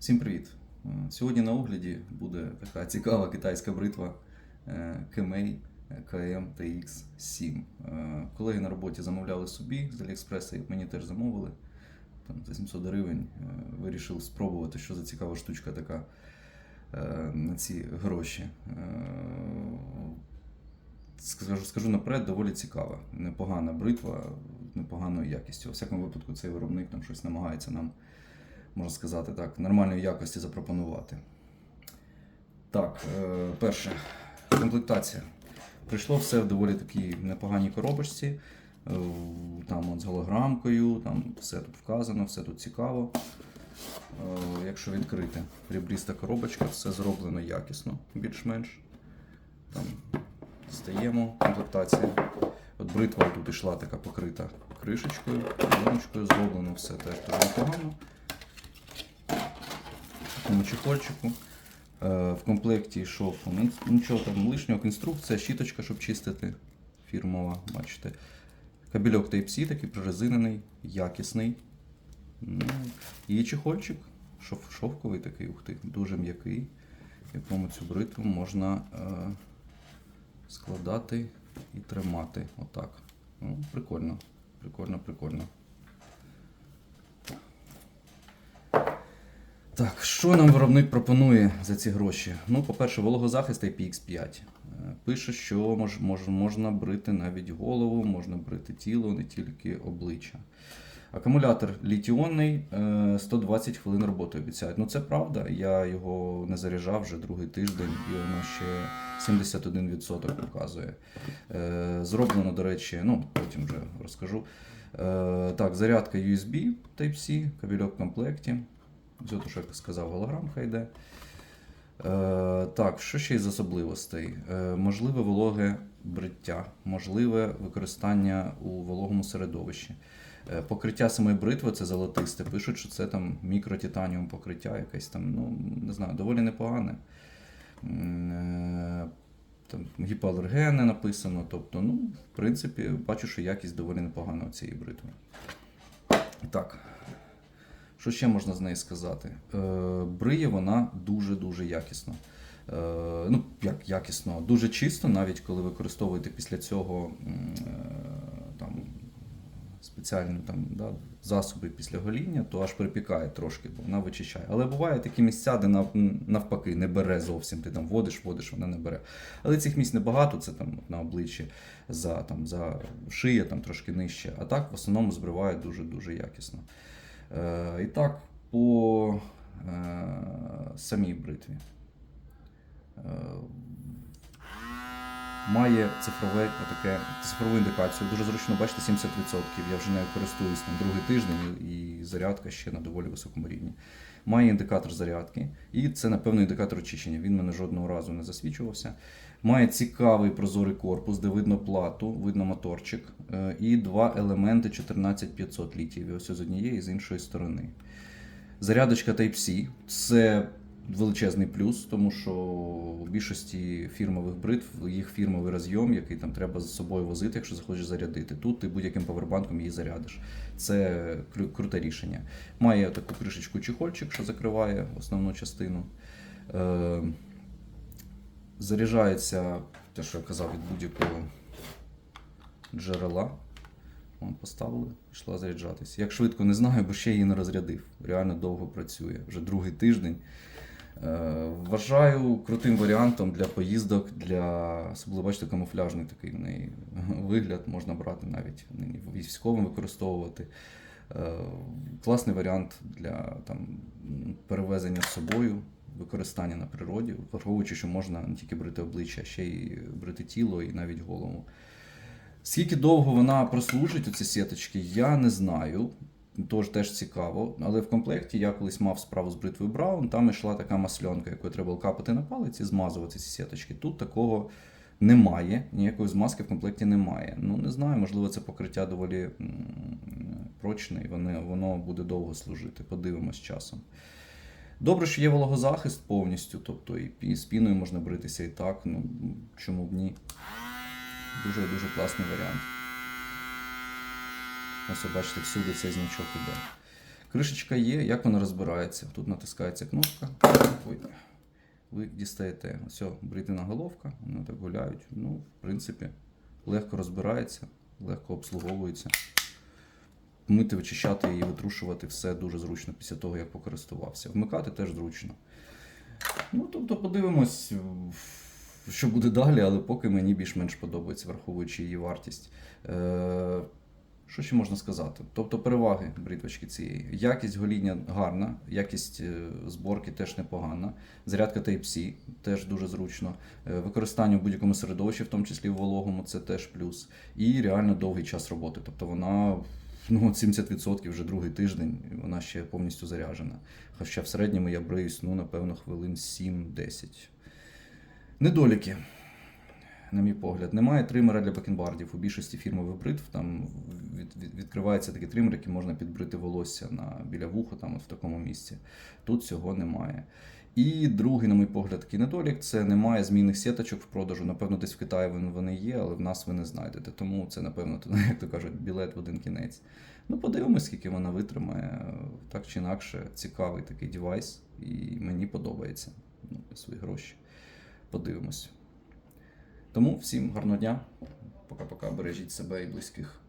Всім привіт! Е, Сьогодні на огляді буде така цікава китайська бритва Kemei KM TX7. Е, Колеги на роботі замовляли собі з Аліекспреса, мені теж замовили. Там за 700 гривень е, вирішив спробувати, що за цікава штучка така е, на ці гроші. Скажу, скажу наперед, доволі цікава. Непогана бритва, непоганою якістю. У всякому випадку, цей виробник там щось намагається нам можна сказати так, нормальної якості запропонувати. Так, е, перше, комплектація. Прийшло все в доволі такій непоганій коробочці. Е, Там от з голограмкою, там все тут вказано, все тут цікаво. Е, Якщо відкрити ребриста коробочка, все зроблено якісно, більш-менш. Там стаємо, комплектація. От бритва тут йшла така покрита кришечкою, зроблено все теж дуже непогано такому чехольчику. Е, В комплекті йшов ну, нічого там лишнього, інструкція, щіточка, щоб чистити. Фірмова, бачите. Кабельок Type-C такий прорезинений, якісний. Ну, і чехольчик, шов, шовковий такий, ух ти, дуже м'який, якому цю бритву можна е, складати і тримати. Отак. Ну, прикольно, прикольно, прикольно. Так, що нам виробник пропонує за ці гроші? Ну, по-перше, вологозахист IPX5. Е, Пише, що мож, мож, можна брити навіть голову, можна брити тіло, не тільки обличчя. Акумулятор літіонний, е, 120 хвилин роботи обіцяють. Ну це правда, я його не заряджав вже другий тиждень, і воно ще 71% показує. Е, Зроблено, до речі, ну потім вже розкажу. Е, Так, зарядка USB Type-C, кабельок в комплекті. Все те, що я сказав, голограмка йде. Е, так, що ще із особливостей? Е, можливе вологе бриття, можливе використання у вологому середовищі. Е, покриття самої бритви це золотисте. Пишуть, що це там мікротитаніум покриття, якесь там, ну, не знаю, доволі непогане. Е, Там гіпоалергенне написано. Тобто, ну, в принципі, бачу, що якість доволі непогана у цієї бритви. Так. Що ще можна з неї сказати? Е, бриє вона дуже-дуже якісно. Е, ну, як якісно, дуже чисто, навіть коли використовуєте після цього е, там, спеціальні там, да, засоби після гоління, то аж припікає трошки, бо вона вичищає. Але бувають такі місця, де нав- навпаки не бере зовсім. Ти там водиш, водиш, вона не бере. Але цих місць небагато, це там на обличчі, за, там, за шия, там трошки нижче. А так в основному збриває дуже-дуже якісно. Е, і так, по е, самій бритві. Е, має цифрове, таке, цифрову індикацію. Дуже зручно, бачите, 70%. Я вже нею користуюсь там другий тиждень, і зарядка ще на доволі високому рівні. Має індикатор зарядки, і це, напевно, індикатор очищення. Він мене жодного разу не засвічувався. Має цікавий прозорий корпус, де видно плату, видно моторчик, е, і два елементи 14500 літів. Ось з однієї і з іншої сторони. Зарядочка Type-C це величезний плюс, тому що у більшості фірмових бритв їх фірмовий розйом, який там треба з собою возити, якщо захочеш зарядити. Тут ти будь-яким павербанком її зарядиш. Це кру- круте рішення. Має таку кришечку чехольчик, що закриває основну частину. Е, заряджається, те, що я казав, від будь-якого джерела. Вон поставили, пішла заряджатись. Як швидко не знаю, бо ще її не розрядив. Реально довго працює, вже другий тиждень. Е, Вважаю крутим варіантом для поїздок, для особливо бачите, камуфляжний такий в неї вигляд можна брати навіть нині військовим використовувати. Е, Класний варіант для там, перевезення з собою, використання на природі, враховуючи, що можна не тільки брити обличчя, а ще й брити тіло і навіть голову. Скільки довго вона прослужить, оці сіточки, я не знаю. Тож теж цікаво. Але в комплекті я колись мав справу з бритвою Браун, там йшла така масльонка, яку треба було капати на палець і змазувати ці сіточки. Тут такого немає, ніякої змазки в комплекті немає. Ну, не знаю, можливо, це покриття доволі прочне, і воно, воно буде довго служити. Подивимось часом. Добре, що є вологозахист повністю, тобто і пі- з піною можна бритися і так. Ну чому б ні? Дуже дуже класний варіант. Ось бачите, всюди цей значок іде. Кришечка є, як вона розбирається? Тут натискається кнопка. Ой, ви дістаєте. Все, бритина головка, вони так гуляють. Ну, в принципі, легко розбирається, легко обслуговується. Мити, вичищати її, витрушувати все дуже зручно після того, як покористувався. Вмикати теж зручно. Ну, тобто, подивимось, що буде далі, але поки мені більш-менш подобається, враховуючи її вартість. Що ще можна сказати? Тобто переваги бритвочки цієї. Якість гоління гарна, якість е, зборки теж непогана. Зарядка Type-C теж дуже зручно. Е, Використання в будь-якому середовищі, в тому числі в вологому, це теж плюс. І реально довгий час роботи. Тобто вона ну, 70% вже другий тиждень, вона ще повністю заряджена. Хоча в середньому я бриюсь, ну, напевно, хвилин 7-10. Недоліки на мій погляд. Немає тримера для бакенбардів. У більшості фірмових бритв там від, від, відкривається такий тример, який можна підбрити волосся на, біля вуха, там от в такому місці. Тут цього немає. І другий, на мій погляд, такий недолік це немає змінних сіточок в продажу. Напевно, десь в Китаї вони- є, але в нас ви не знайдете. Тому це, напевно, як то кажуть, білет в один кінець. Ну, подивимось, скільки вона витримає. Так чи інакше, цікавий такий девайс, і мені подобається. Ну, свої гроші. Подивимось. Тому всім гарного дня. Пока-пока. Бережіть себе і близьких.